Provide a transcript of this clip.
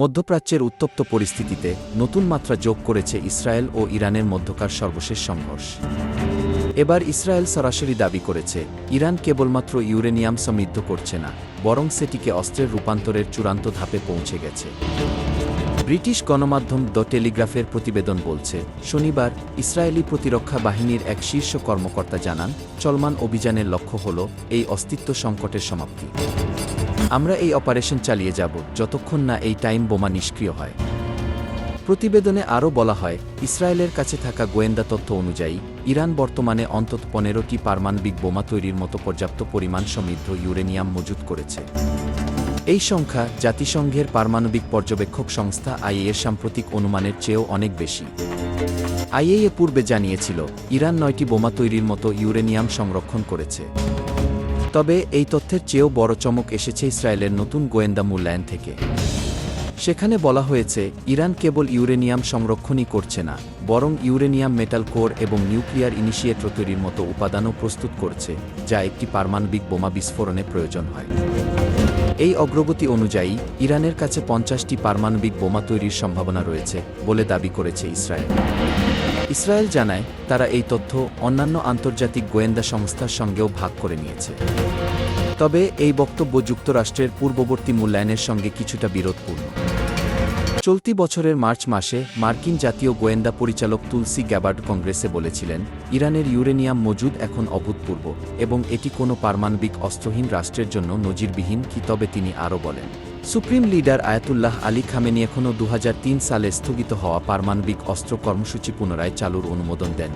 মধ্যপ্রাচ্যের উত্তপ্ত পরিস্থিতিতে নতুন মাত্রা যোগ করেছে ইসরায়েল ও ইরানের মধ্যকার সর্বশেষ সংঘর্ষ। এবার ইসরায়েল সরাসরি দাবি করেছে, ইরান কেবলমাত্র ইউরেনিয়াম সমৃদ্ধ করছে না, বরং সেটিকে অস্ত্রের রূপান্তরের চূড়ান্ত ধাপে পৌঁছে গেছে। ব্রিটিশ গণমাধ্যম দ্য টেলিগ্রাফের প্রতিবেদন বলছে, শনিবার ইসরায়েলি প্রতিরক্ষা বাহিনীর এক শীর্ষ কর্মকর্তা জানান, চলমান অভিযানের লক্ষ্য হল এই অস্তিত্ব সংকটের সমাপ্তি। আমরা এই অপারেশন চালিয়ে যাব যতক্ষণ না এই টাইম বোমা নিষ্ক্রিয় হয়। প্রতিবেদনে আরও বলা হয়, ইসরায়েলের কাছে থাকা গোয়েন্দা তথ্য অনুযায়ী, ইরান বর্তমানে অন্তত পনেরোটি পারমাণবিক বোমা তৈরির মতো পর্যাপ্ত পরিমাণ সমৃদ্ধ ইউরেনিয়াম মজুত করেছে। এই সংখ্যা জাতিসংঘের পারমাণবিক পর্যবেক্ষক সংস্থা আইএ সাম্প্রতিক অনুমানের চেয়েও অনেক বেশি। আইএএ পূর্বে জানিয়েছিল, ইরান নয়টি বোমা তৈরির মতো ইউরেনিয়াম সংরক্ষণ করেছে। তবে এই তথ্যের চেয়েও বড় চমক এসেছে ইসরায়েলের নতুন গোয়েন্দা মূল্যায়ন থেকে। সেখানে বলা হয়েছে, ইরান কেবল ইউরেনিয়াম সংরক্ষণই করছে না, বরং ইউরেনিয়াম মেটাল কোর এবং নিউক্লিয়ার ইনিশিয়েটর তৈরির মতো উপাদানও প্রস্তুত করছে, যা একটি পারমাণবিক বোমা বিস্ফোরণে প্রয়োজন হয়। এই অগ্রগতি অনুযায়ী, ইরানের কাছে পঞ্চাশটি পারমাণবিক বোমা তৈরির সম্ভাবনা রয়েছে বলে দাবি করেছে ইসরায়েল। ইসরায়েল জানায়, তারা এই তথ্য অন্যান্য আন্তর্জাতিক গোয়েন্দা সংস্থার সঙ্গেও ভাগ করে নিয়েছে। তবে এই বক্তব্য যুক্তরাষ্ট্রের পূর্ববর্তী মূল্যায়নের সঙ্গে কিছুটা বিরোধপূর্ণ। চলতি বছরের মার্চ মাসে মার্কিন জাতীয় গোয়েন্দা পরিচালক তুলসি গ্যাবার্ড কংগ্রেসে বলেছিলেন, ইরানের ইউরেনিয়াম মজুদ এখন অভূতপূর্ব এবং এটি কোনো পারমাণবিক অস্ত্রহীন রাষ্ট্রের জন্য নজিরবিহীন কি তবে তিনি আরও বলেন। Supreme leader Ayatollah Ali Khamenei এখনও দু হাজার তিন সালে স্থগিত হওয়া পারমাণবিক অস্ত্র কর্মসূচি পুনরায় চালুর অনুমোদন দেন।